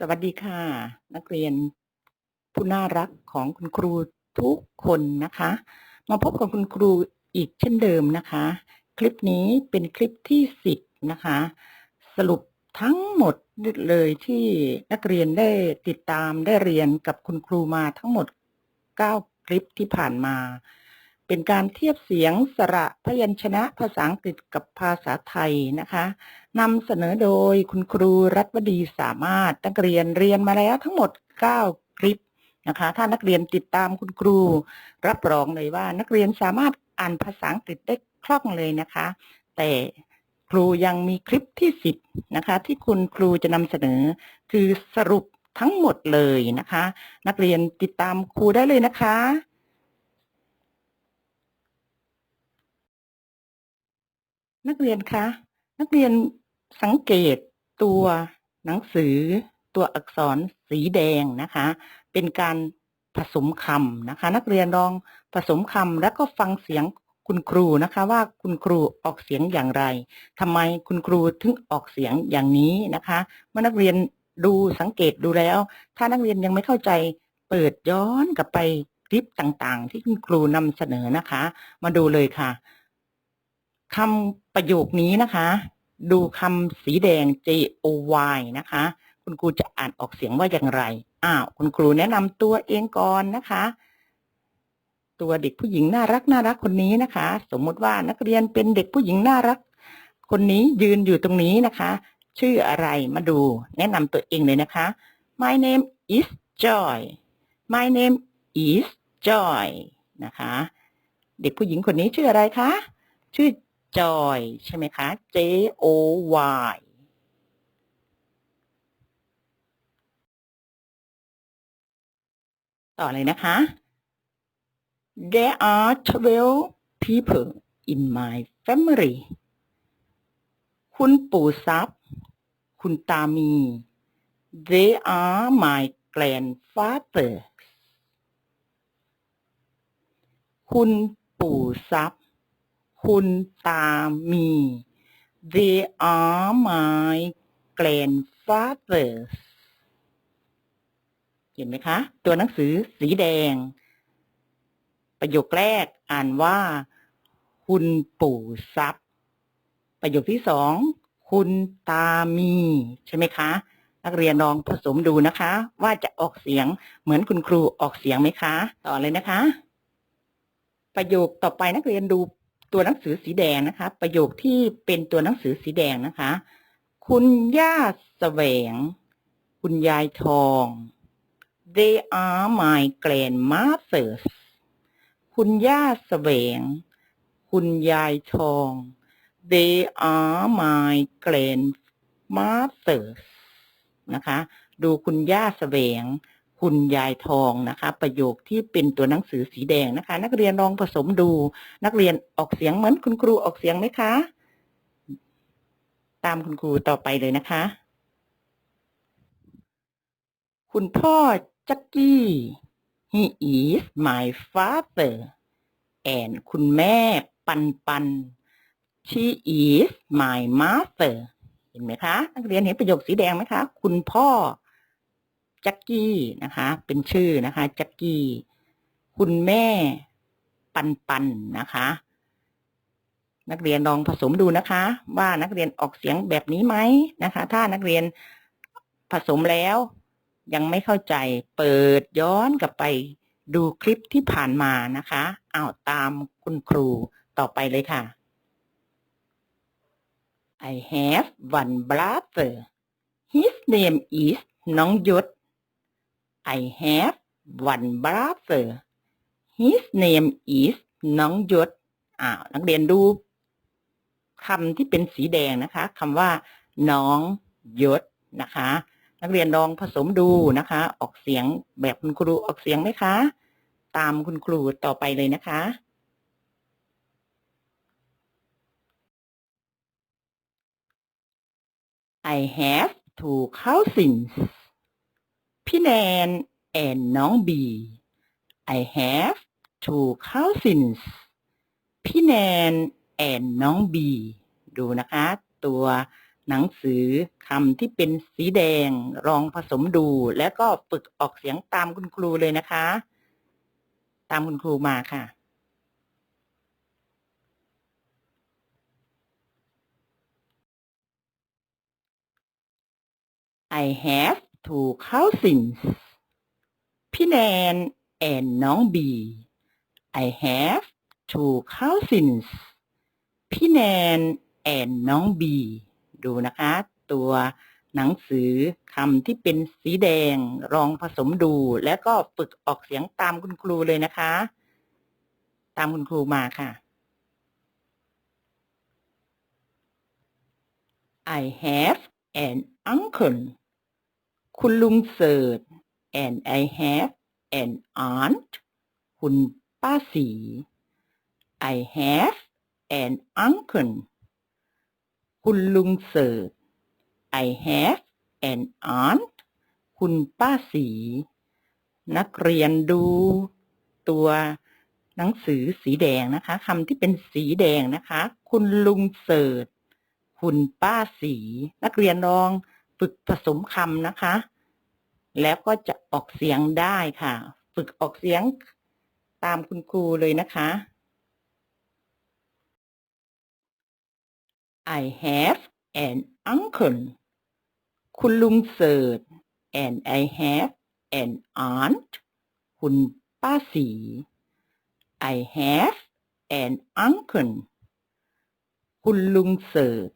สวัสดีค่ะ นักเรียนผู้น่ารักของคุณครูทุกคนนะคะ มาพบกับคุณครูอีกเช่นเดิมนะคะ คลิปนี้เป็นคลิปที่สิบนะคะ สรุปทั้งหมดเลยที่นักเรียนได้ติดตามได้เรียนกับคุณครูมาทั้งหมด 9 คลิปที่ผ่านมา เป็นการเทียบเสียงสระพยัญชนะภาษาอังกฤษกับภาษาไทยนะคะนำเสนอโดยคุณครูรัตวดีสามารถนักเรียนเรียนมาแล้วทั้งหมด 9 คลิปนะคะ ถ้านักเรียนติดตามคุณครู รับรองเลยว่านักเรียนสามารถอ่านภาษาอังกฤษได้คล่องเลยนะคะ แต่ครูยังมีคลิปที่ 10นะคะ ที่คุณครูจะนำเสนอ คือสรุปทั้งหมดเลยนะคะ นักเรียนติดตามครูได้เลยนะคะ นักเรียนคะ นักเรียนสังเกตตัวหนังสือตัวอักษรสีแดงนะคะ เป็นการผสมคำนะคะ นักเรียนลองผสมคำแล้วก็ฟังเสียงคุณครูนะคะว่าคุณครูออกเสียงอย่างไรทำไมคุณครูถึงออกเสียงอย่างนี้นะคะ เมื่อนักเรียนดูสังเกตดูแล้ว ถ้านักเรียนยังไม่เข้าใจเปิดย้อนกลับไปคลิปต่างๆ ที่คุณครูนำเสนอนะคะ มาดูเลยค่ะ คำประโยคนี้นะคะ ดูคำสีแดง J O Y นะคะ คุณครูจะอ่านออกเสียงว่าอย่างไรอ้าวคุณครูแนะนำตัวเองก่อนนะคะ ตัวเด็กผู้หญิงน่ารักน่ารักคนนี้นะคะ สมมติว่านักเรียนเป็นเด็กผู้หญิงน่ารัก คนนี้ยืนอยู่ตรงนี้นะคะ ชื่ออะไรมาดู แนะนำตัวเองเลยนะคะ My name is Joy My name is Joy นะคะ เด็กผู้หญิงคนนี้ชื่ออะไรคะ ชื่อ Joy ใช่ไหมคะ J O Y ต่อเลยนะคะ There are 12 people in my family คุณปู่ทรัพย์คุณตามี They are my grandfather คุณปู่ทรัพย์ คุณตามี They are my grandfathers เห็นไหมคะ ตัวหนังสือสีแดง ประโยคแรกอ่านว่า คุณปู่ทรัพย์ ประโยคที่สอง คุณตามี ใช่ไหมคะ นักเรียนลองผสมดูนะคะ ว่าจะออกเสียงเหมือนคุณครูออกเสียงไหมคะ ต่อเลยนะคะ ประโยคต่อไปนักเรียนดู ตัวหนังสือสีแดงนะคะ ประโยคที่เป็นตัวหนังสือสีแดงนะคะ คุณย่าแสวง คุณยายทอง They are my grandmothers คุณย่าแสวง คุณยายทอง They are my grandmothers นะคะ ดูคุณย่าแสวง คุณยายทองนะคะ ประโยคที่เป็นตัวหนังสือสีแดงนะคะ นักเรียนลองผสมดู นักเรียนออกเสียงเหมือนคุณครูออกเสียงไหมคะ ตามคุณครูต่อไปเลยนะคะ คุณพ่อจักกี้ he is my father and คุณแม่ปันปัน she is my mother เห็นไหมคะ นักเรียนเห็นประโยคสีแดงไหมคะ คุณพ่อ จักกี้นะคะ เป็นชื่อนะคะแจักกี้ คุณแม่ปันปันนะคะ นักเรียนลองผสมดูนะคะ ว่านักเรียนออกเสียงแบบนี้ไหมนะคะ ถ้านักเรียนผสมแล้ว ยังไม่เข้าใจเปิดย้อนกลับไปดูคลิปที่ผ่านมานะคะอ้าวตามคุณครูต่อไปเลยค่ะ I have one brother his name is น้องยศ I have one brother his name is น้องยศอ้าวนักเรียนดูคำที่เป็นสีแดงนะคะคำว่า น้องยศนะคะ นักเรียนลองผสมดูนะคะ ออกเสียงแบบคุณครูออกเสียงไหมคะ ตามคุณครูต่อไปเลยนะคะ I have two cousins พี่แนน and น้องบี I have two cousins พี่แนน and น้องบี ดูนะคะ ตัวหนังสือคำที่เป็นสีแดงลองผสมดู แล้วก็ฝึกออกเสียงตามคุณครูเลยนะคะ ตามคุณครูมาค่ะ I have two cousins พี่แนน and น้องบี I have two cousins พี่แนน and น้องบี ดูนะคะ ตัวหนังสือคำที่เป็นสีแดงลองผสมดู แล้วก็ฝึกออกเสียงตามคุณครูเลยนะคะ ตามคุณครูมาค่ะ I have an uncle คุณลุงเสิร์ช and I have an aunt คุณป้าสี I have an uncle คุณลุงเสิร์ช I have an aunt คุณป้าสี นักเรียนดูตัวหนังสือสีแดงนะคะคำที่เป็นสีแดงนะคะ คุณลุงเสิร์ช คุณป้าสี นักเรียนลอง ฝึกผสมคำนะคะ แล้วก็จะออกเสียงได้ค่ะ ฝึกออกเสียงตามคุณครูเลยนะคะ I have an uncle คุณลุงเสิร์ช and I have an aunt คุณป้าสี I have an uncle คุณลุงเสิร์ช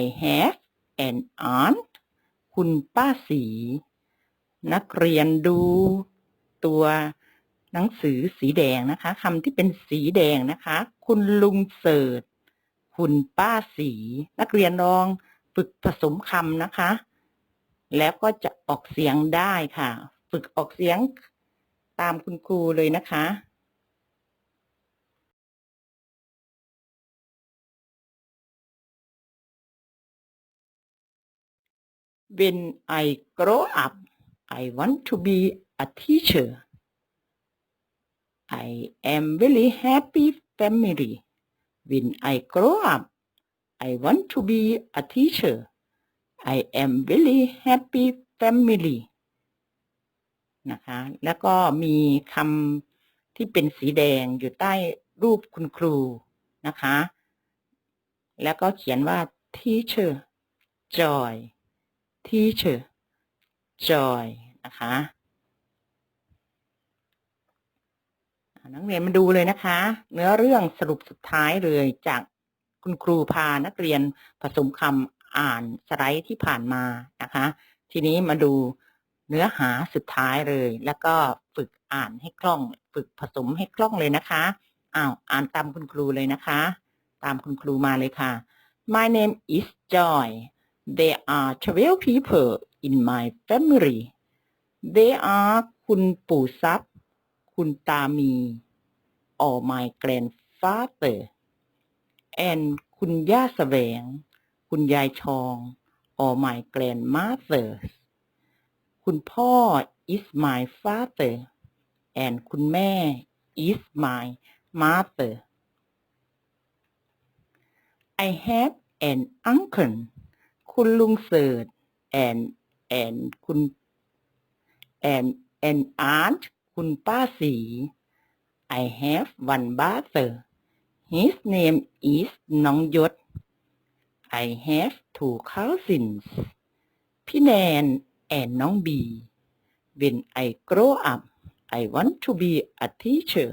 I have an aunt คุณป้าสี นักเรียนดูตัวหนังสือสีแดงนะคะคำที่เป็นสีแดงนะคะ คุณลุงเสิร์ชคุณป้าสี นักเรียนลองฝึกผสมคำนะคะ แล้วก็จะออกเสียงได้ค่ะ ฝึกออกเสียงตามคุณครูเลยนะคะ When I grow up, I want to be a teacher. I am very happy family. When I grow up, I want to be a teacher. I am very happy family นะคะ แล้วก็มีคำที่เป็นสีแดงอยู่ใต้รูปคุณครูนะคะ แล้วก็เขียนว่า teacher joy teacher joy นะคะนักเรียนมาดูเลยนะคะ เนื้อเรื่องสรุปสุดท้ายเลยจากคุณครูพานักเรียนผสมคำอ่านสไลด์ที่ผ่านมานะคะ ทีนี้มาดูเนื้อหาสุดท้ายเลย แล้วก็ฝึกอ่านให้คล่อง ฝึกผสมให้คล่องเลยนะคะอ้าวอ่านตามคุณครูเลยนะคะ ตามคุณครูมาเลยค่ะ My name is Joy There are 12 people in my family They are คุณปู่ทรัพย์คุณตามี or my grandfather and คุณย่าแสวง คุณยายชอง or my grandmother คุณพ่อ is my father and คุณแม่ is my mother I have an uncle คุณลุงเสิร์ช and and คุณ and an aunt คุณป้าสี I have one brother his name is น้องยศ I have two cousins พี่แนน and น้องบี When I grow up I want to be a teacher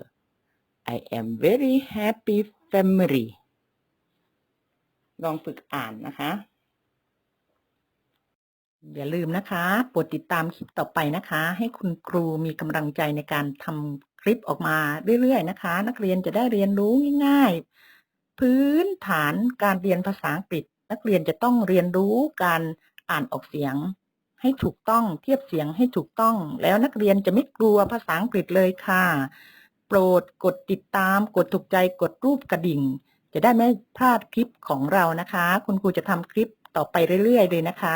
I am very happy family ลองฝึกอ่านนะคะ อย่าลืมนะคะโปรดติดตามคลิปต่อไปนะคะ ให้คุณครูมีกำลังใจในการทำคลิปออกมาเรื่อย ๆ นะคะ นักเรียนจะได้เรียนรู้ง่าย ๆ พื้นฐานการเรียนภาษาอังกฤษ นักเรียนจะต้องเรียนรู้การอ่านออกเสียง ให้ถูกต้องเทียบเสียงให้ถูกต้อง แล้วนักเรียนจะไม่กลัวภาษาอังกฤษเลยค่ะ โปรดกดติดตาม กดถูกใจกดรูปกระดิ่ง จะได้ไม่พลาดคลิปของเรานะคะ คุณครูจะทำคลิปต่อไปเรื่อย ๆ เลยนะคะ